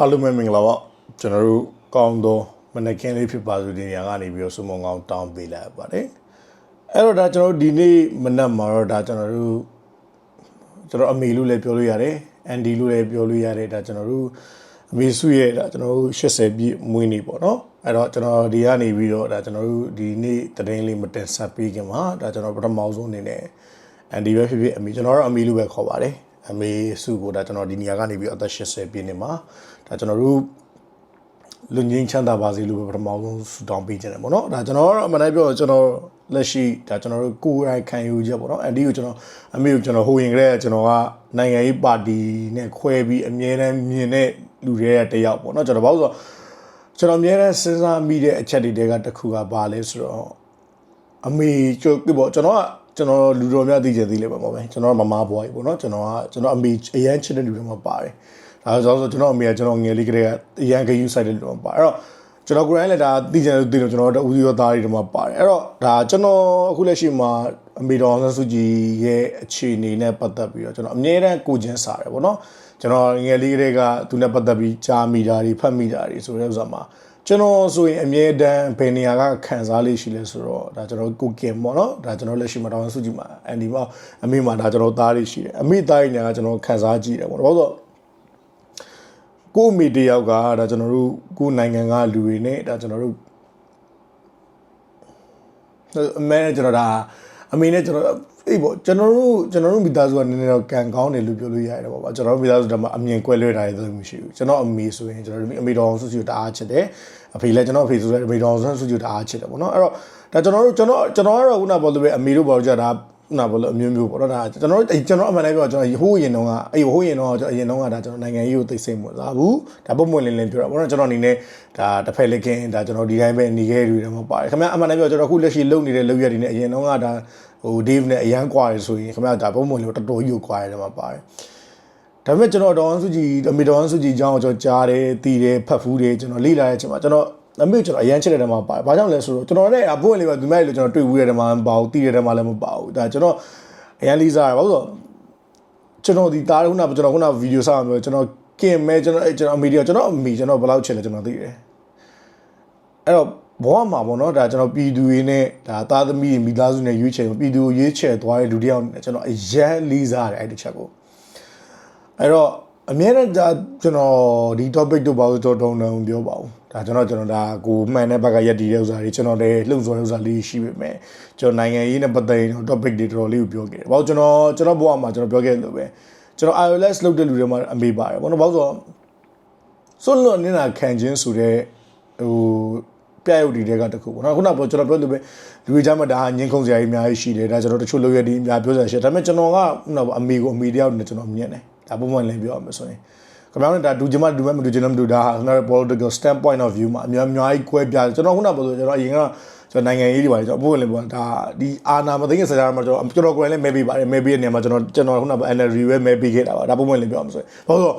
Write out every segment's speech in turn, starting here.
အားလုံးပဲမင်္ဂလာပါကျွန်တော်တို့ကောင်းသောမနက်ခင်းလေးဖြစ်ပါစို့ဒီနေရာကနေပြီးတော့စုံမကောင်းတောင်းပေးလိုက်ပါတယ်အဲ့တော့ဒါကျွန်တော်တို့ဒီနေ့မနက်မှာတော့ဒါကျွန်တော်တို့ကျွန်တော်အမေလို့လည်းပြောလို့ရတယ်အန်ဒီလို့လည်းပြောလို့ရတယ်ဒါကျွန်တော်တို့အမေစုရဲ့ဒါကျွန်တော်တို့80ပြည့်မွေးနေ့ပေါ့နော်အဲ့တော့ကျွန်တော်ဒီကနေပြီးတော့ဒါကျွန်တော်တို့ဒီနေ့တရင်လေးမတင်ဆက်ပေးခင်မှာဒါကျွန်တော်ပထမဆုံးအနေနဲ့အန်ဒီပဲဖြစ်ဖြစ်အမေကျွန်တော်တို့အမေလို့ပဲခေါ်ပါတယ်အမေစုကိုဒါကျွန်တော်ဒီနေရာကနေပြီးအသက်80ပြည့်နှစ်မှာ ဒါကျွန်တော်တို့လူငင်းချမ်းသာပါစေလို့ပဲပထမဆုံးဆူတောင်းပေးခြင်းတယ်ပေါ့နော်ဒါကျွန်တော်အမှန်တမ်းပြောတော့ကျွန်တော်လက်ရှိဒါကျွန်တော်တို့ကိုယ်တိုင်ခံယူချက်ပေါ့နော်အန်ဒီကိုကျွန်တော်အမေကိုကျွန်တော်ဟိုရင်ကလေးကကျွန်တော်ကနိုင်ငံရေးပါတီနဲ့ခွဲပြီးအမြဲတမ်းမြင်တဲ့လူတွေကတယောက်ပေါ့နော်ကျွန်တော်ဘာလို့ဆိုတော့ကျွန်တော်အမြဲတမ်းစဉ်းစားမိတဲ့အချက်တွေတဲကတစ်ခုကဘာလဲဆိုတော့အမေကျုပ်ပေါ့ကျွန်တော်ကကျွန်တော်လူတော်များသိကြသေးလေပါမဟုတ်ပဲကျွန်တော်ကမမဘွားကြီးပေါ့နော်ကျွန်တော်ကကျွန်တော်အမေအရန်ချစ်တဲ့လူတွေမှာပါတယ် ဒါဆိုတော့ကျွန်တော်အမေကကျွန်တော်ငယ်လေးကလေးကအရန်ဂယူဆိုင်တဲ့လူတွေမှာပါအဲ့တော့ကျွန်တော်ကိုယ်တိုင်လည်းဒါသိကြတယ်သိတယ်ကျွန်တော်တို့ဦးစီးရောသားတွေတွေမှာပါတယ်အဲ့တော့ဒါကျွန်တော်အခုလက်ရှိမှာအမေတော်ဆန်းစုကြည်ရဲ့အခြေအနေနဲ့ပတ်သက်ပြီးတော့ကျွန်တော်အမြဲတမ်းကိုချင်းစားတယ်ပေါ့နော်ကျွန်တော်ငယ်လေးကလေးကသူနဲ့ပတ်သက်ပြီးကြားမိတာတွေဖတ်မိတာတွေဆိုတဲ့ဥစ္စာမှာကျွန်တော်ဆိုရင်အမြဲတမ်းဘယ်နေရာကခံစားလေးရှိလဲဆိုတော့ဒါကျွန်တော်ကိုကင်ပေါ့နော်ဒါကျွန်တော်လက်ရှိမှာတောင်စုကြည့်မှာအန်ဒီမှာအမေမှာဒါကျွန်တော်သားလေးရှိတယ်အမေသားကြီးညာကကျွန်တော်ခံစားကြည့်တယ်ပေါ့နော်ဘာလို့ ကိုမိတယောက်ကဒါကျွန်တော်တို့ကိုနိုင်ငံကလူတွေနဲ့ဒါကျွန်တော်တို့အမေနဲ့ကျွန်တော်ဒါအမေနဲ့ကျွန်တော်အေးပေါ့ကျွန်တော်တို့ကျွန်တော်တို့မိသားစုကနည်းနည်းတော့ကံကောင်းတယ်လို့ပြောလို့ရတယ်ပေါ့ဗျာကျွန်တော်တို့မိသားစုဒါမှအမြင်ကွဲလွဲတာတွေတော့မရှိဘူးကျွန်တော်အမေဆိုရင်ကျွန်တော်တို့အမေတော်စုစုတအားချစ်တယ်အဖေလည်းကျွန်တော်အဖေဆိုရင်အမေတော်စုစုတအားချစ်တယ်ပေါ့နော်အဲ့တော့ဒါကျွန်တော်တို့ကျွန်တော်ကျွန်တော်ကတော့ခုနပြောလို့ပဲအမေတို့ပေါ်ကြတာ နာဘလို့အမျိုးမျိုးပေါ့နော်ဒါကျွန်တော်တို့ကျွန်တော်အမှန်တမ်းပြောကျွန်တော်ဟိုးရင်တော့ကအေးဟိုးရင်တော့ကျွန်တော်အရင်တော့ကဒါကျွန်တော်နိုင်ငံရေးကိုသိစိတ်မဝင်စားဘူးဒါပုံမှန်လင်းလင်းပြောတာပေါ့နော်ကျွန်တော်အနေနဲ့ဒါတစ်ဖက်လက်ခင်းဒါကျွန်တော်ဒီတိုင်းပဲနေခဲ့တွေတော့မပါတယ်ခင်ဗျအမှန်တမ်းပြောကျွန်တော်အခုလက်ရှိလုပ်နေတဲ့လုပ်ရည်တွေနဲ့အရင်တော့ကဒါဟို Dave နဲ့အရန်ကွာရဆိုရင်ခင်ဗျဒါပုံမှန်လေးတော်တော်ကြီးကိုကွာရတယ်မှာပါတယ်ဒါပေမဲ့ကျွန်တော်ဒေါန်စုကြည်အမေဒေါန်စုကြည်အကြောင်းကိုကျွန်တော်ကြားတယ်သိတယ်ဖတ်ဖူးတယ်ကျွန်တော်လေ့လာတဲ့အချိန်မှာကျွန်တော် အမေကျွန်တော်အရန်ချစ်တဲ့တဲမှာပါတယ်။ဘာကြောင့်လဲဆိုတော့ကျွန်တော်လည်းအပွင့်လေးပါသူမိုက်လို့ကျွန်တော်တွေ့ဘူးတဲ့တဲမှာမပါဘူးသိတဲ့တဲမှာလည်းမပါဘူး။ဒါကျွန်တော်အရန်လေးစားရပါဘူးဆိုတော့ကျွန်တော်ဒီတားခုနကျွန်တော်ခုနဗီဒီယိုစားမှာကျွန်တော်ကင်မဲကျွန်တော်အဲကျွန်တော်အမေဒီကျွန်တော်အမေကျွန်တော်ဘယ်လောက်ချစ်လဲကျွန်တော်သိတယ်။အဲ့တော့ဘဝမှာပေါ့နော်ဒါကျွန်တော်ပြည်သူတွေနဲ့ဒါသားသမီးမိသားစုနဲ့ရွေးချယ်ပြည်သူကိုရွေးချယ်သွားတဲ့လူတစ်ယောက်နဲ့ကျွန်တော်အရန်လေးစားတယ်အဲ့ဒီချက်ကိုအဲ့တော့ အများနဲ့ဒါကျွန်တော်ဒီ topic တို့ဘာလို့တော့တုံတုံပြောပါဦးဒါကျွန်တော်ကျွန်တော်ဒါကိုမှန်တဲ့ဘက်ကရက်တည်တဲ့ဥစ္စာတွေကျွန်တော်လည်းလှုပ်ဆော်တဲ့ဥစ္စာလေးရှိပေမဲ့ကျွန်တော်နိုင်ငံရေးနဲ့ပတ်သက်ရင် topic တွေတော်တော်လေးကိုပြောခဲ့တယ်ဘာလို့ကျွန်တော်ကျွန်တော်ဘဝမှာကျွန်တော်ပြောခဲ့လို့ပဲကျွန်တော် iOS လုပ်တဲ့လူတွေမှာအမေပါတယ်ဘာလို့ဘာလို့ဆိုတော့စွန့်လွတ်နေတာခံခြင်းဆိုတဲ့ဟိုပြရုပ်တွေတွေကတခုပေါ့နော်ခုနကကျွန်တော်ပြောလို့ပဲလူတွေကြားမှာဒါဟာငင်းခုန်စရာကြီးအများကြီးရှိတယ်ဒါကျွန်တော်တချို့လုပ်ရတဲ့အများပြောစရာရှိတယ်ဒါပေမဲ့ကျွန်တော်ကခုနကအမေကိုအမေတယောက်နဲ့ကျွန်တော်မြင်တယ် ဒါပုံမှန်လည်းပြောရမှာဆိုရင်ခင်ဗျားတို့ဒါဒူဂျမဒူမမဒူဂျနမဒူဒါဟာကျွန်တော် political standpoint of view မှာအများအများကြီးကွဲပြားကျွန်တော်ခုနကပြောဆိုကျွန်တော်အရင်ကကျွန်တော်နိုင်ငံရေးတွေပါကျွန်တော်ပုံမှန်လည်းပြောဒါဒီအာနာမသိငယ်စကားမှာကျွန်တော်ကျွန်တော်ကိုယ်လည်းမဲပေးပါတယ်မဲပေးတဲ့နေရာမှာကျွန်တော်ကျွန်တော်ခုနက NLD ပဲမဲပေးခဲ့တာပါဒါပုံမှန်လည်းပြောရမှာဆိုရင်ဘာလို့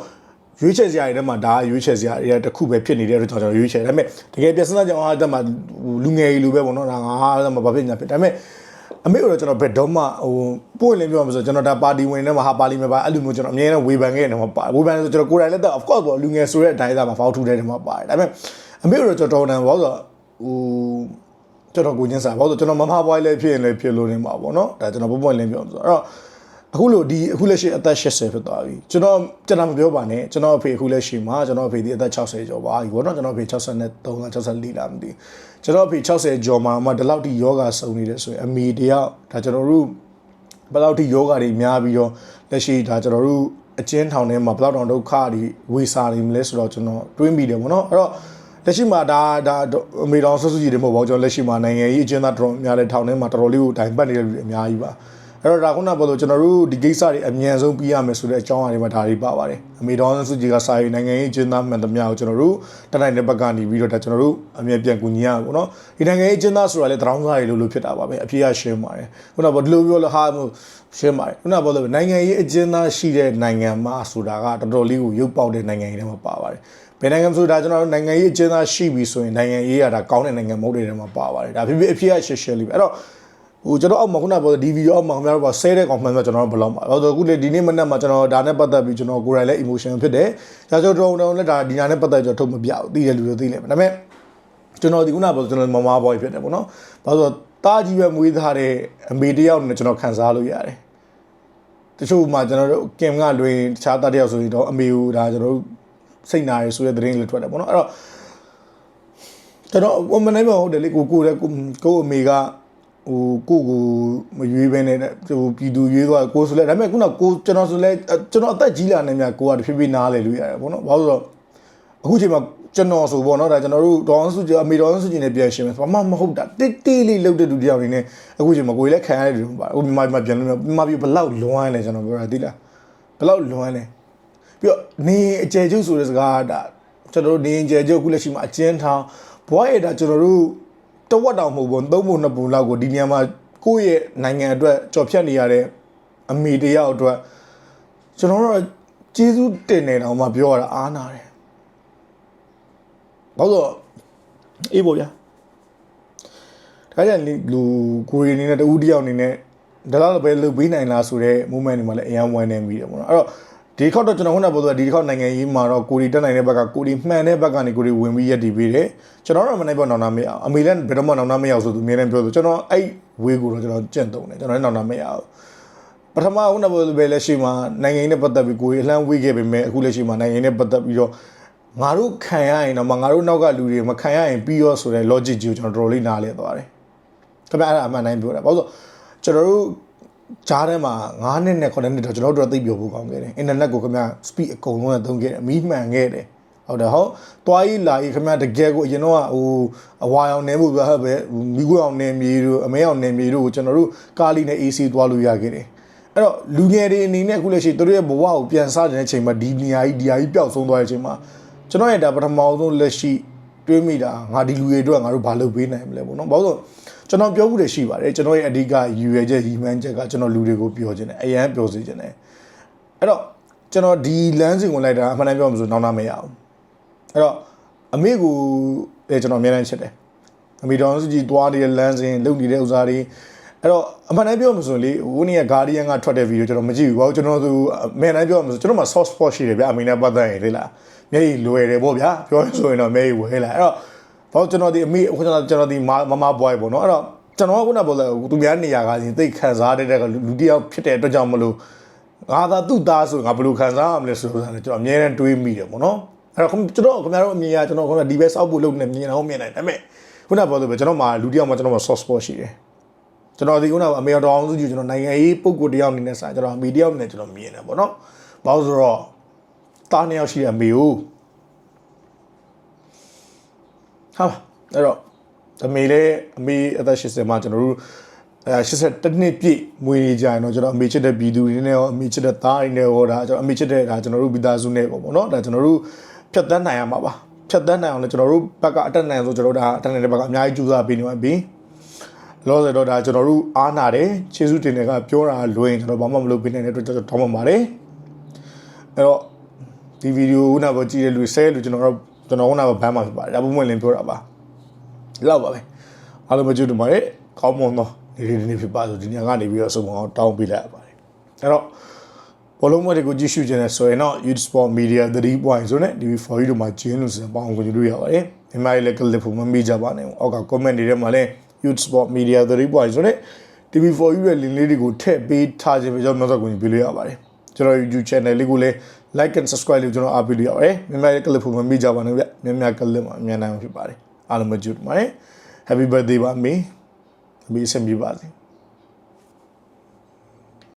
ရွေးချယ်စရာတွေထဲမှာဒါရွေးချယ်စရာတွေတစ်ခုပဲဖြစ်နေတဲ့အတွက်ကျွန်တော်ရွေးချယ်ဒါပေမဲ့တကယ်ပြဿနာကြောင့်အားတက်မှာလူငယ်ကြီးလူပဲပေါ့နော်ဒါငါအားမှာဘာဖြစ်ညာဖြစ်ဒါပေမဲ့ အမေတို့ကျွန်တော်ဘယ်တော့မှဟိုပို့လင်းပြောမှာဆိုကျွန်တော်ဒါပါတီဝင်ထဲမှာဟာပါလီမယ်ပါအဲ့လိုမျိုးကျွန်တော်အမြဲတမ်းဝေဖန်ခဲ့တယ်မှာပါဝေဖန်ဆိုကျွန်တော်ကိုယ်တိုင်လည်းတော့ of course ပေါ့လူငယ်ဆိုတဲ့အတိုင်းသားမှာဖောက်ထူတဲ့တယ်မှာပါတယ်ဒါပေမဲ့အမေတို့ကျွန်တော်တော်တန်ဘောဆိုဟိုကျွန်တော်ကိုချင်းစားဘောဆိုကျွန်တော်မမဘွားလေးဖြစ်ရင်လည်းဖြစ်လို့နေမှာပေါ့နော်ဒါကျွန်တော်ပုံပွင့်လင်းပြောမှာဆိုတော့ အခုလို့ဒီအခုလက်ရှိအသက်80ဖြစ်သွားပြီကျွန်တော်ကျွန်တော်မပြောပါနဲ့ကျွန်တော်အဖေအခုလက်ရှိမှာကျွန်တော်အဖေဒီအသက်60ကျော်ပါပြီဘောနော်ကျွန်တော်အဖေ63လား64လားမသိကျွန်တော်အဖေ60ကျော်မှာမှဒီလောက်ထိယောဂစုံနေတယ်ဆိုရင်အမေတယောက်ဒါကျွန်တော်တို့ဘယ်လောက်ထိယောဂတွေများပြီးတော့လက်ရှိဒါကျွန်တော်တို့အကျဉ်းထောင်ထဲမှာဘယ်လောက်တောင်ဒုက္ခတွေဝေစာနေမလဲဆိုတော့ကျွန်တော်တွေးမိတယ်ပေါ့နော်အဲ့တော့လက်ရှိမှာဒါဒါအမေတော်ဆဆူကြီးတွေမဟုတ်ပါဘူးကျွန်တော်လက်ရှိမှာနိုင်ငံရေးအကျဉ်းသားတော်များတဲ့ထောင်ထဲမှာတော်တော်လေးကိုတိုင်ပတ်နေတဲ့လူတွေအများကြီးပါ အဲ့တော့ဒါခုနကပြောလို့ကျွန်တော်တို့ဒီကိစ္စတွေအမြန်ဆုံးပြီးရမယ်ဆိုတဲ့အကြောင်းအရာတွေမှာဒါတွေပါပါတယ်အမေတော်ဆဆူကြီးကစာရေးနိုင်ငံရေးအကျဉ်းသားမှန်သမျှကိုကျွန်တော်တို့တနိုင်တဲ့ဘက်ကနေပြီးတော့ဒါကျွန်တော်တို့အမြန်ပြန်ကူညီရအောင်ပေါ့နော်ဒီနိုင်ငံရေးအကျဉ်းသားဆိုတာလေတရောင်းစားတွေလို့လို့ဖြစ်တာပါပဲအပြည့်အရှင်းပါတယ်ခုနကဒီလိုပြောလို့ဟာရှင်းပါတယ်ခုနကပြောလို့နိုင်ငံရေးအကျဉ်းသားရှိတဲ့နိုင်ငံမှာဆိုတာကတော်တော်လေးကိုရုပ်ပေါက်တဲ့နိုင်ငံတွေထဲမှာပါပါတယ်ဘယ်နိုင်ငံဆိုတာကျွန်တော်တို့နိုင်ငံရေးအကျဉ်းသားရှိပြီဆိုရင်နိုင်ငံရေးရတာကောင်းတဲ့နိုင်ငံမဟုတ်တဲ့နေရာမှာပါပါတယ်ဒါဖြစ်ဖြစ်အဖြစ်အရှင်းရှင်းလေးပဲအဲ့တော့ ဟိုကျွန်တော်အောက်မှာခုနကပြောဒီဗီဒီယိုအောက်မှာခင်ဗျားတို့ကဆဲတဲ့ကောင်မှန်ဆိုကျွန်တော်တို့ဘယ်လောက်မှာအဲ့တော့အခုလေဒီနေ့မနက်မှာကျွန်တော်ဒါနဲ့ပတ်သက်ပြီးကျွန်တော်ကိုယ်တိုင်လည်း emotion ဖြစ်တယ်။ဒါကြောင့်တော့တော့လည်းဒါဒီညာနဲ့ပတ်သက်ကျွန်တော်ထုတ်မပြဘူး။သိတဲ့လူတွေသိလိမ့်မယ်။ဒါပေမဲ့ကျွန်တော်ဒီခုနကပြောကျွန်တော်မမဘွားဖြစ်တယ်ပေါ့နော်။ဘာလို့တားကြီးပဲမွေးထားတဲ့အမေတယောက်နဲ့ကျွန်တော်ခံစားလို့ရတယ်။တချို့မှာကျွန်တော်တို့ကင်ကလွင်တခြားတားတယောက်ဆိုရင်တော့အမေကိုဒါကျွန်တော်တို့စိတ်နာရဆိုတဲ့သတင်းလေးထွက်တယ်ပေါ့နော်။အဲ့တော့ကျွန်တော်ဟိုမနိုင်မဟုတ်တယ်လေကိုကိုလည်းကိုကိုအမေက ဟိုကိုကိုမရွေးဘဲနဲ့ဟိုပြည်သူရွေးသွားကိုဆိုလဲဒါပေမဲ့ခုနကိုကျွန်တော်ဆိုလဲကျွန်တော်အသက်ကြီးလာနေမြကိုကတဖြည်းဖြည်းနားလေလို့ရတယ်ပေါ့နော်ဘာလို့ဆိုတော့အခုချိန်မှာကျွန်တော်ဆိုပေါ့နော်ဒါကျွန်တော်တို့ဒေါန်စုကြအမေဒေါန်စုကြနေပြန်ရှင်းမယ်ဘာမှမဟုတ်တာတိတိလေးလှုပ်တဲ့လူတယောက်နေနဲ့အခုချိန်မှာကိုယ်လည်းခံရတယ်လို့ပါဟိုမြန်မာမှာပြန်လို့မြန်မာပြည်ဘလောက်လွမ်းလဲကျွန်တော်ပြောတာသိလားဘလောက်လွမ်းလဲပြီးတော့နေအကျယ်ကျုပ်ဆိုတဲ့စကားဒါကျွန်တော်တို့နေအကျယ်ကျုပ်အခုလက်ရှိမှာအကျဉ်းထောင်ဘွားရတာကျွန်တော်တို့ တဝက်တောင်မဟုတ်ဘူးသုံးပုံနှစ်ပုံလောက်ကိုဒီညမှာကိုယ့်ရဲ့နိုင်ငံအတွက်ကြော်ဖြတ်နေရတဲ့အမေတယောက်အတွက်ကျွန်တော်တို့ကျေးဇူးတင်နေတော့မှပြောရတာအားနာတယ်ဘာလို့အေးပေါ့ဗျာဒါကြောင့်လူကိုရီအနေနဲ့တူတယောက်အနေနဲ့ဒါတော့ပဲလုပ်ပေးနိုင်လားဆိုတော့ moment တွေမှာလည်းအယံဝမ်းနေမိတယ်ပေါ့နော်အဲ့တော့ ဒီခေါက်တော့ကျွန်တော်ခုနကပြောသွားဒီခေါက်နိုင်ငံရေးမှာတော့ကိုရီတက်နိုင်တဲ့ဘက်ကကိုရီမှန်တဲ့ဘက်ကနေကိုရီဝင်ပြီးရက်တည်ပေးတယ်ကျွန်တော်တော့မနိုင်ပေါ့နောင်နာမရအောင်အမေလည်းဘယ်တော့မှနောင်နာမရအောင်ဆိုသူအမြဲတမ်းပြောဆိုကျွန်တော်အဲ့ဝေးကိုတော့ကျွန်တော်ကြင့်တုံတယ်ကျွန်တော်လည်းနောင်နာမရအောင်ပထမခုနကပြောပဲလက်ရှိမှာနိုင်ငံရေးနဲ့ပတ်သက်ပြီးကိုရီအလှမ်းဝေးခဲ့ပေမဲ့အခုလက်ရှိမှာနိုင်ငံရေးနဲ့ပတ်သက်ပြီးတော့ငါတို့ခံရရင်တော့ငါတို့နောက်ကလူတွေမခံရရင်ပြီးရောဆိုတဲ့ logic ကြီးကိုကျွန်တော်တော်တော်လေးနားလဲသွားတယ်ခင်ဗျအဲ့ဒါအမှန်တိုင်းပြောတာဘာလို့ဆိုကျွန်တော်တို့ ဂျားထဲမှာ9နှစ်နဲ့9နှစ်တော့ကျွန်တော်တို့သိပြောဖို့ကောင်းခဲ့တယ်အင်တာနက်ကိုခင်ဗျ speed အကုန်လုံးနဲ့သုံးခဲ့တယ်အမီးမှန်ခဲ့တယ်ဟုတ်တယ်ဟုတ်သွားရေးလာရေးခင်ဗျတကယ်ကိုအရင်တော့ဟိုအဝါအောင်နေမှုပဲဟုတ်ပဲမိကွအောင်နေမြေတို့အမဲအောင်နေမြေတို့ကိုကျွန်တော်တို့ကားလီနဲ့ AC သွားလို့ရခဲ့တယ်အဲ့တော့လူငယ်တွေအနေနဲ့အခုလက်ရှိသူတို့ရဲ့ဘဝကိုပြန်စားတဲ့အချိန်မှာဒီနေရာကြီးဒီဟာကြီးပျောက်ဆုံးသွားတဲ့အချိန်မှာကျွန်တော်ရဲ့ဒါပထမဆုံးလက်ရှိ တွေးမိတာငါဒီလူတွေအတွက်ငါတို့ဘာလုပ်ပေးနိုင်မလဲပေါ့နော်ဘာလို့ကျွန်တော်ပြောမှုတွေရှိပါတယ်ကျွန်တော်ရဲ့အဓိကရည်ရွယ်ချက်ရည်မှန်းချက်ကကျွန်တော်လူတွေကိုပြောခြင်းတယ်အရန်ပြောစေခြင်းတယ်အဲ့တော့ကျွန်တော်ဒီလမ်းစဉ်ကိုလိုက်တာအမှန်တမ်းပြောမှဆိုနောက်နာမရအောင်အဲ့တော့အမေကိုလည်းကျွန်တော်အများကြီးချစ်တယ်အမေတော်စုကြည်သွားနေတဲ့လမ်းစဉ်လုပ်နေတဲ့ဥစားတွေ အဲ့တော့အမှန်တမ်းပြောမှဆိုလေဝင်းနီကဂါဒီယန်ကထွက်တဲ့ဗီဒီယိုကျွန်တော်မကြည့်ဘူးဘာလို့ကျွန်တော်သူအမှန်တမ်းပြောမှဆိုကျွန်တော်မှာ soft spot ရှိတယ်ဗျအမေနဲ့ပတ်သက်ရင်လေလားမျက်ရည်လွယ်တယ်ပေါ့ဗျာပြောရဆိုရင်တော့မျက်ရည်ဝဲလာအဲ့တော့ဘာလို့ကျွန်တော်ဒီအမေအခုကျွန်တော်ကျွန်တော်ဒီမမဘွားပေါ့နော်အဲ့တော့ကျွန်တော်ကခုနကပြောလဲသူများနေရာကရင်သိခံစားတဲ့တဲ့လူတယောက်ဖြစ်တဲ့အတွက်ကြောင့်မလို့ငါသာသူ့သားဆိုငါဘယ်လိုခံစားရမလဲဆိုတာကျွန်တော်အမြဲတမ်းတွေးမိတယ်ပေါ့နော်အဲ့တော့ကျွန်တော်ခင်ဗျားတို့အမြင်ရကျွန်တော်ခုနဒီဘက်စောက်ဖို့လုပ်နေမြင်အောင်မြင်နိုင်ဒါပေမဲ့ခုနကပြောလို့ပဲကျွန်တော်မှလူတယောက်မှကျွန်တော်မှ soft spot ရှိတယ် ကျွန်တော်ဒီခုနကအမေတော်အောင်စုကြည့်ကျွန်တော်နိုင်ငံရေးပုံကိုတယောက်အနေနဲ့စာကျွန်တော်အမေတယောက်အနေနဲ့ကျွန်တော်မြင်တယ်ပေါ့နော်ဘာလို့ဆိုတော့တားနှစ်ယောက်ရှိတဲ့အမေကိုဟာအဲ့တော့အမေလည်းအမေအသက်80မှာကျွန်တော်တို့အဲ80နှစ်ပြည့်မွေးနေကြရင်တော့ကျွန်တော်အမေချစ်တဲ့ပြည်သူတွေနဲ့ရောအမေချစ်တဲ့သားတွေနဲ့ရောဒါကျွန်တော်အမေချစ်တဲ့ဒါကျွန်တော်တို့မိသားစုနဲ့ပေါ့ပေါ့နော်ဒါကျွန်တော်တို့ဖြတ်သန်းနိုင်ရမှာပါဖြတ်သန်းနိုင်အောင်လည်းကျွန်တော်တို့ဘက်ကအတက်နိုင်ဆိုကျွန်တော်တို့ဒါအတက်နိုင်တဲ့ဘက်ကအများကြီးကြိုးစားပေးနေပါပြီ လောဆယ်တော့ဒါကျွန်တော်တို့အားနာတယ်ခြေစုတင်တွေကပြောတာလွင်ကျွန်တော်ဘာမှမလုပ်ပေးနိုင်တဲ့အတွက်ကျွန်တော်တောင်းပန်ပါတယ်အဲ့တော့ဒီဗီဒီယိုကနောက်ကြည့်တဲ့လူဆဲလူကျွန်တော်တို့ကျွန်တော်ကနောက်ဘန်းမှာဖြစ်ပါတယ်ဒါပုံမှန်လင်းပြောတာပါဒီလောက်ပါပဲအားလုံးမကြည့်တူပါတယ်ကောင်းမွန်သောဒီဒီနေ့ဖြစ်ပါဆိုဒီညကနေပြီးတော့အဆုံးအောင်တောင်းပေးလိုက်ရပါတယ်အဲ့တော့ဘောလုံးမတွေကိုကြည့်ရှုခြင်းနဲ့ဆိုရင်တော့ Youth Sport Media 3.0ဆိုနဲ့ DV4U တို့မှာကျင်းလို့ဆိုရင်ပေါအောင်ကြည့်လို့ရပါတယ်ဒီမှာလည်းကလစ်ဖို့မမေ့ကြပါနဲ့အောက်က comment တွေထဲမှာလည်း Youth Sport Media 3.0ဆိုနဲ့ TV4U ရဲ့ link လေးတွေကိုထည့်ပေးထားခြင်းပဲကျွန်တော်နောက်ဆက်ကိုပြလို့ရပါတယ်ကျွန်တော် YouTube channel လေးကိုလည်း like and subscribe လို့ကျွန်တော်အားပေးလို့ရပါတယ်မြန်မာရဲ့ကလစ်ဖို့မမေ့ကြပါနဲ့ဗျမြန်မာကလစ်မှာအများနိုင်ဖြစ်ပါတယ်အားလုံးမကြည့်ပါနဲ့ Happy birthday ပါမေအမေအဆင်ပြေပါစေ